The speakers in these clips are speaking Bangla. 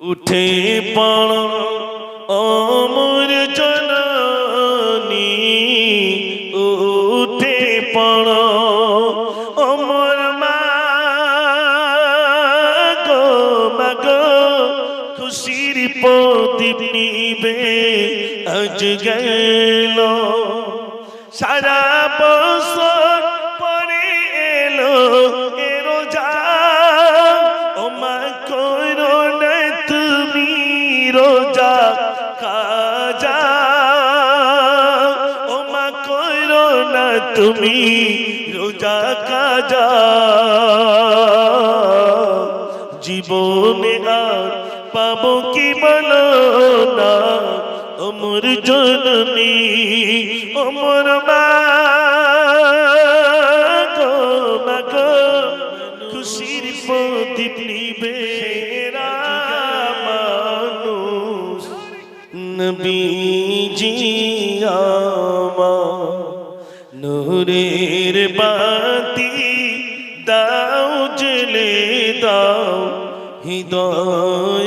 উঠে পড়ো অমর জননী, উঠে পড়ো অমর মা মাগো খুশির প্রদীপ নিবে, আজ গেল। সারা বছর পরে এলো, এ রোজা, ও মা তুমি রোজা কাজা, জীবনে আর পাবো কি বলো না অমর জননী, অমর মা খুশির প্রদীপ নিবে মানুষ। নবীজি আমার নূরের বাতি দাও জেলে দাও হৃদয়ে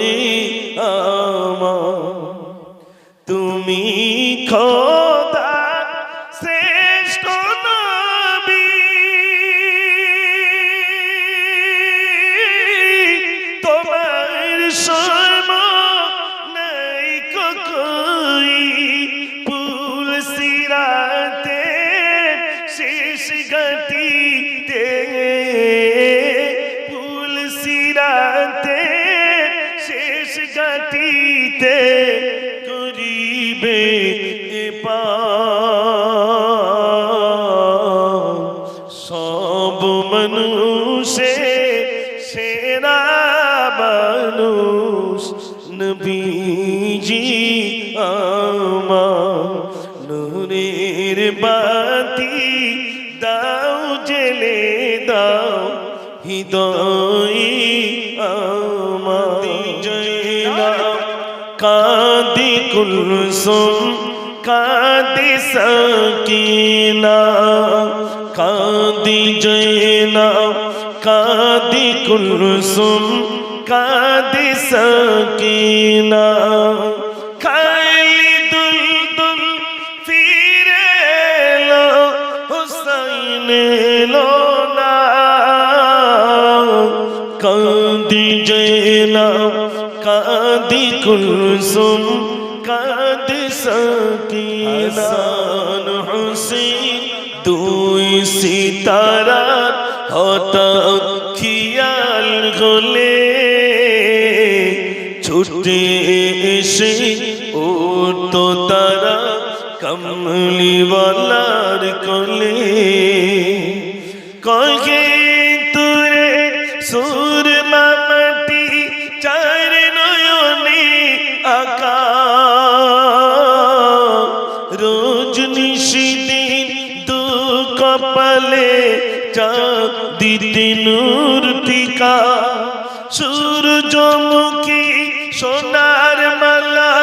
সব মানুষে সেরা মানুষ। নবীজি আমার নূরের বাতি দাও, জেলে দাও, হৃদয় আমার। কাদি কুলসুম, কাদি সকিনা। কাদি জয়না কাদি কুলসুম, কাদি সকিনা। খালি দুল দুল ফিরে এলো, হুসাইন এলো না। কাদি জয়না কাদি কুলসুম, কাদি সকিনান দুই সিতারা হঠাৎ খেয়াল গলে, ছুটে এসে উঠতো তারা কমলিওয়ালার কোলে। কহে তুরে সুর মামাটি চার নয়নে আকা। রোজ দু কপালে চাঁদ দিতে নূর টিকা। সূর্যমুখী সোনার মালা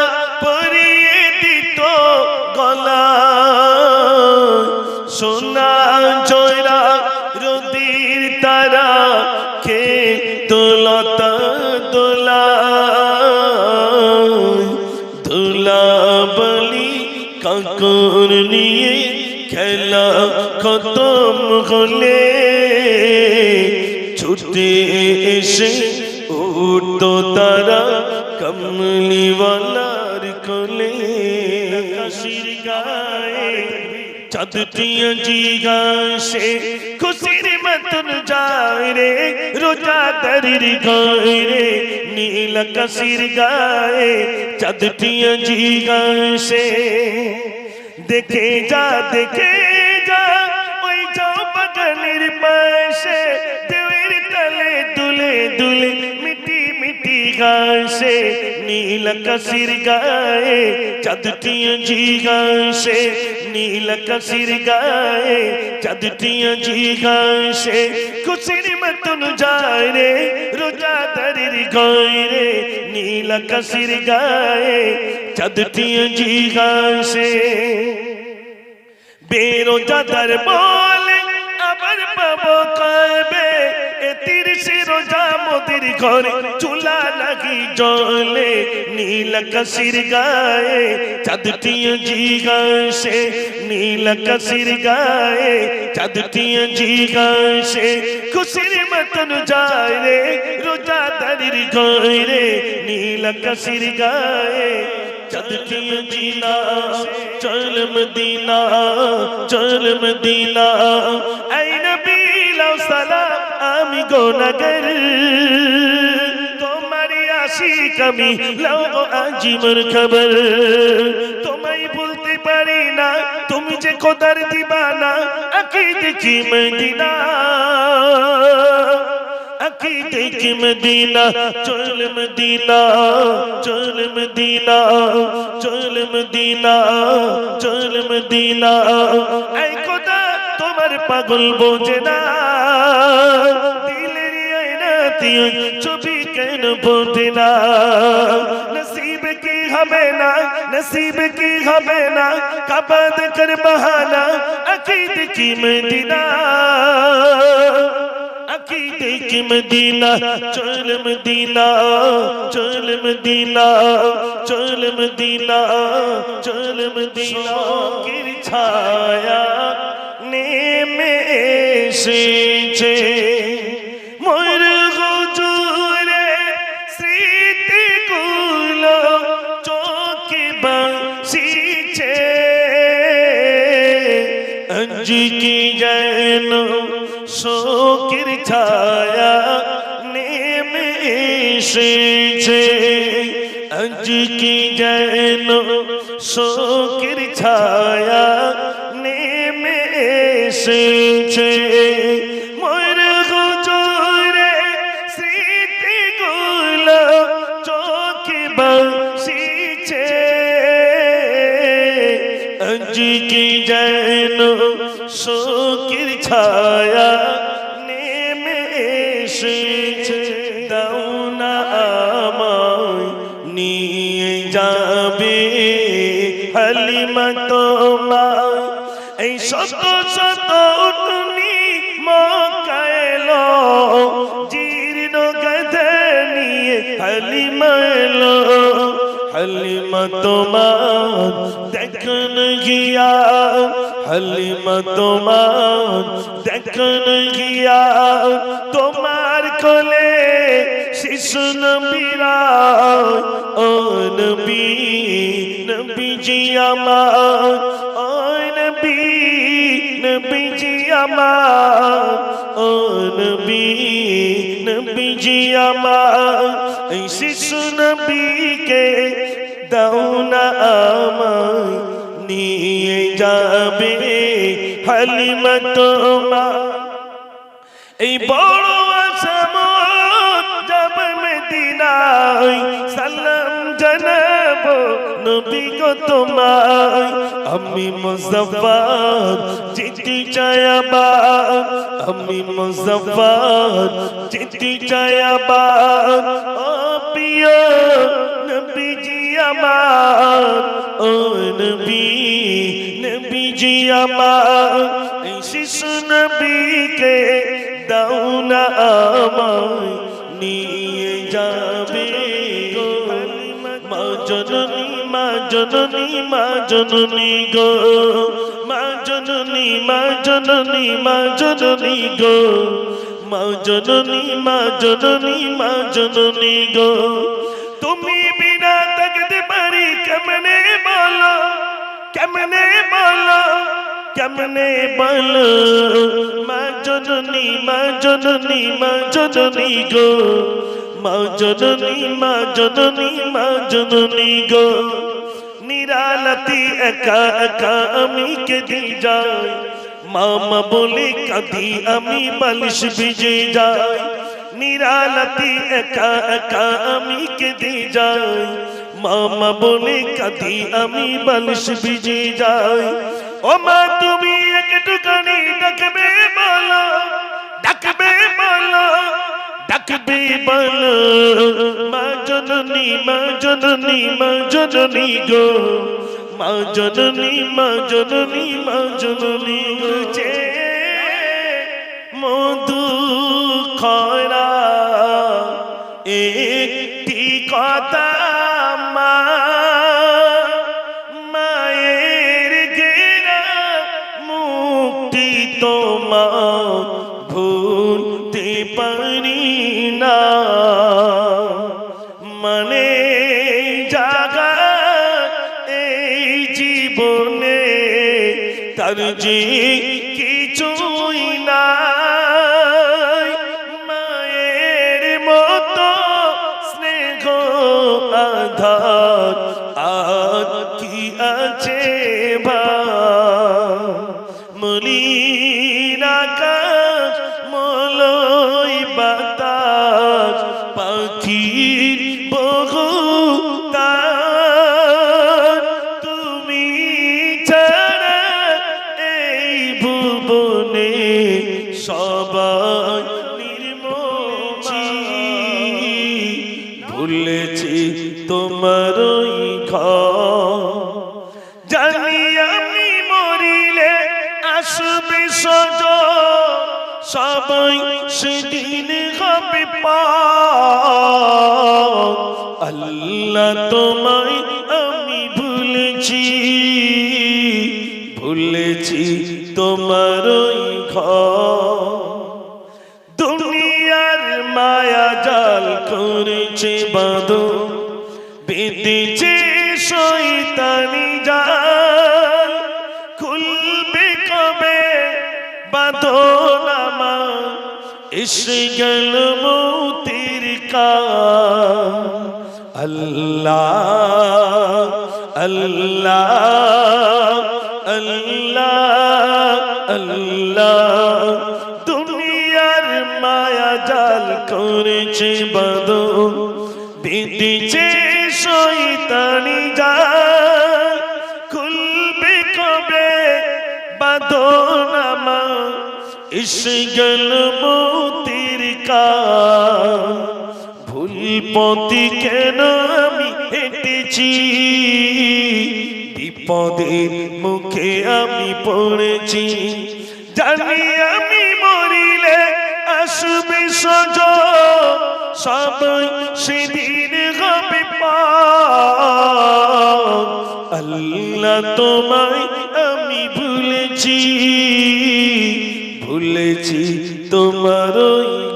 পরিয়ে দিত গলা সোনা জয়রা রদির তারা খে তোলতা দোলা দোলা বলি কাকুর নিয়ে খেলা খতম হলে ছুটে এসে উঠতো তারা কমলিওয়ালার কোলে। কাশির গায়ে চাঁদটিয়া জিগাসে খুশির মতন যায় রে রোজা দরির গায়ে রে নীল কাশির গায়ে চাঁদটিয়া জিগাসে দেখে যা দেখে যা, ওই যাও বাগানের পাশে দেওয়ের তলে দুলে দুলে মিটি মিটি ঘাসে, নীল কসির গায়ে চাঁদটিয়া জি ঘাসে নীল কসির গায়ে চাঁদটিয়া জি ঘাসে খুশির মতন যায় রে রোজা দরির গায়ে নীল কসির গায়ে চাঁদটিয়া জি ঘাসে বেরোজাদার বলে আবার পাবো কবে এ তিরিশে রোজা মোদের ঘরে চুলা লাগি জলে নীল কসির গায়ে চাঁদটিয়া জিগাসে নীল কসির গায়ে চাঁদটিয়া জিগাসে খুশির মতন যায় রে রোজা দারির ঘরে নীল কসির গায়ে চাঁদটিয়া জিনা চল মদিনা চল মদিনা আই নবী লাও সালাম আমি গোনাগার তোমারি আশিক আমি লাও আজিমর খবর তোমায় বলতে পারি না তুমি যে খোদার দিবানা আকি দেখি মদিনা আকি দেখি মদিনা, চল মদিনা চল মদিনা চল মদিনা চল মদিনা। এই খোদা তোমার পাগল বোঝে না। দিলের আয়না তুই ছবি কেন বোঝে না? হবে না, নসিব কি হবে না? কাবা দেখর বাহানা, আকিদ কি মদিনা? আকিদে কি মদিনা চল মদিনা চল মদিনা চল মদিনা চল মদিনা কির ছায়া নেমে এসেছে মরে এসেছে। আজ যেন শোকের ছায়া নেমে এসেছে। মোর হুজুরে স্মৃতিগুলো চোখে বাসিছে আজ যেন শোকের ছায়া নেমে এসেছে। তোমায়। এই শত শত তুমি মকাইলো জীর্ণ গধে নিয়ে হালিমা এলো। হালিমা তোমার দেখন গিয়া, হালিমা তোমার দেখন গিয়া। তোমার কোলে শিশু নবীরা, ও নবীজি আমার ও নবী, নবীজি আমার, ও নবী, নবীজি আমার, এই শিশু নবীকে দাও না আমায়, নিয়ে যাবে হালিমা তোমার। এই বড় আসামত যাব মদিনায় সালাম জানাব নবী গো তোমায়, আমি মুজফফর যেতে চাই আবার, আমি মুজফফর যেতে চাই আবার। ও প্রিয় নবীজি আমার, ও নবী, নবীজি আমার, এই শিশু নবীকে দাও না আমায়, নিয়ে যাবে। জননী, মা জননী মা জননী গো। মা জননী মা জননী মা জননী গো। মা জননী মা জননী মা জননী গো। তুমি বিনা থাকতে পারি, কেমনে বলো? কেমনে বলো? কেমনে বলো? মা জননী মা জননী মা জননী গো। মা জননী মা জননী মা জননী গো। নিরালতি একা একা আমি কেঁদে যাই। মামা বলে কাঁদি আমি বালিশ ভিজে যাই। নিরালতি একা একা আমি কেঁদে যাই। মামা বলে কাঁদি আমি বালিশ ভিজে যাই। ও মা, তুমি একটুখানি ডাকবে বলো ডাকবে বলো ডাকবে বলো। মা জননী মা জননী মা জননী গো। মা জননী মা জননী মা জননী গো। মধু খরা একটি কথা যে কিছুই নাই মায়ের মতো স্নেহ আধার আর কি আছে বা মলিন তোমার ওই জানি আমি মরিলে আসবে সজ সবাই সেদিন হবে আল্লাহ তোমায় আমি ভুলেছি ভুলেছি তোমার দুনিয়ার মায়া জাল করেছে বাঁধো বেঁধেছে শৈতানি জাল। খুলবে কবে বাঁধো নামা এসে গেল মৌতির আল্লাহ আল্লাহ আল্লাহ আল্লাহ। দুনিয়ার মায়া জাল করেছে বাদো বেঁধেছে শৈতানি জাল, খুলবে কবে বাদো নামা এসে গেল মতির কাল ভুল কেন আমি হেঁটেছি? বিপদের মুখে আমি পড়েছি, জানি আমি মরিলে আসবে সজ সবাই সেদিন হবে পাল্লা তোমায় আমি ভুলেছি ভুলেছি তোমার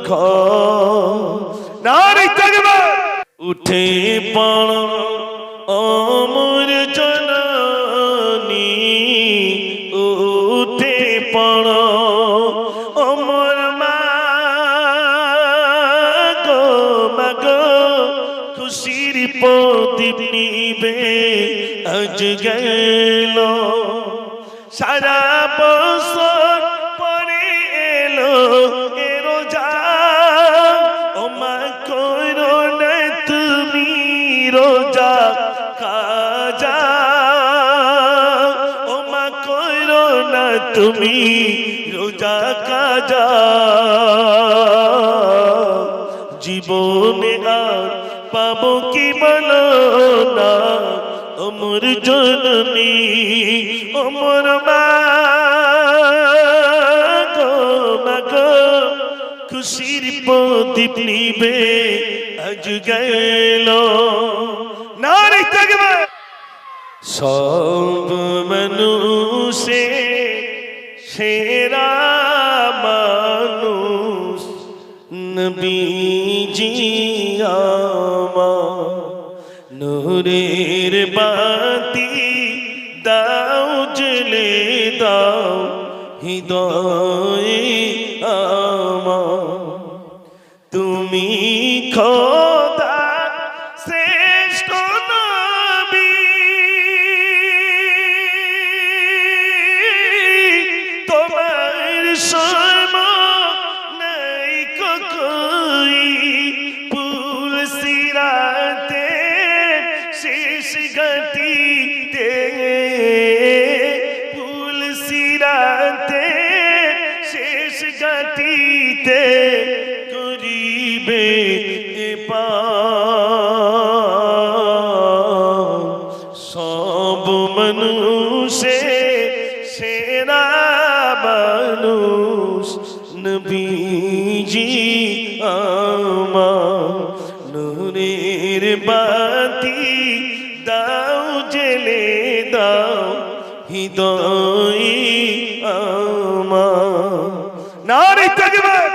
ঘর। উঠে পড় অমর প্রদীপ নিবে, আজ গেল। সারা বছর পরে এলো এ রোজা। ও মা করো না তুমি রোজা কাজা ও মা করো না তুমি রোজা কাজা জীবনে আর পাবো কি বলো না অমর জননী অমর মা গো মা গো খুশির প্রদীপ নিবে আজ গেল নারী থাকবে সব মানুষে সেরা মানুষ নবীজি আমার নূরের বাতি দাও জলে দাও হৃদয়ে মানুষ নবীজি আমার নূরের বাতি দাও জেলে দাও হৃদয় আমার। নারী তাকবীর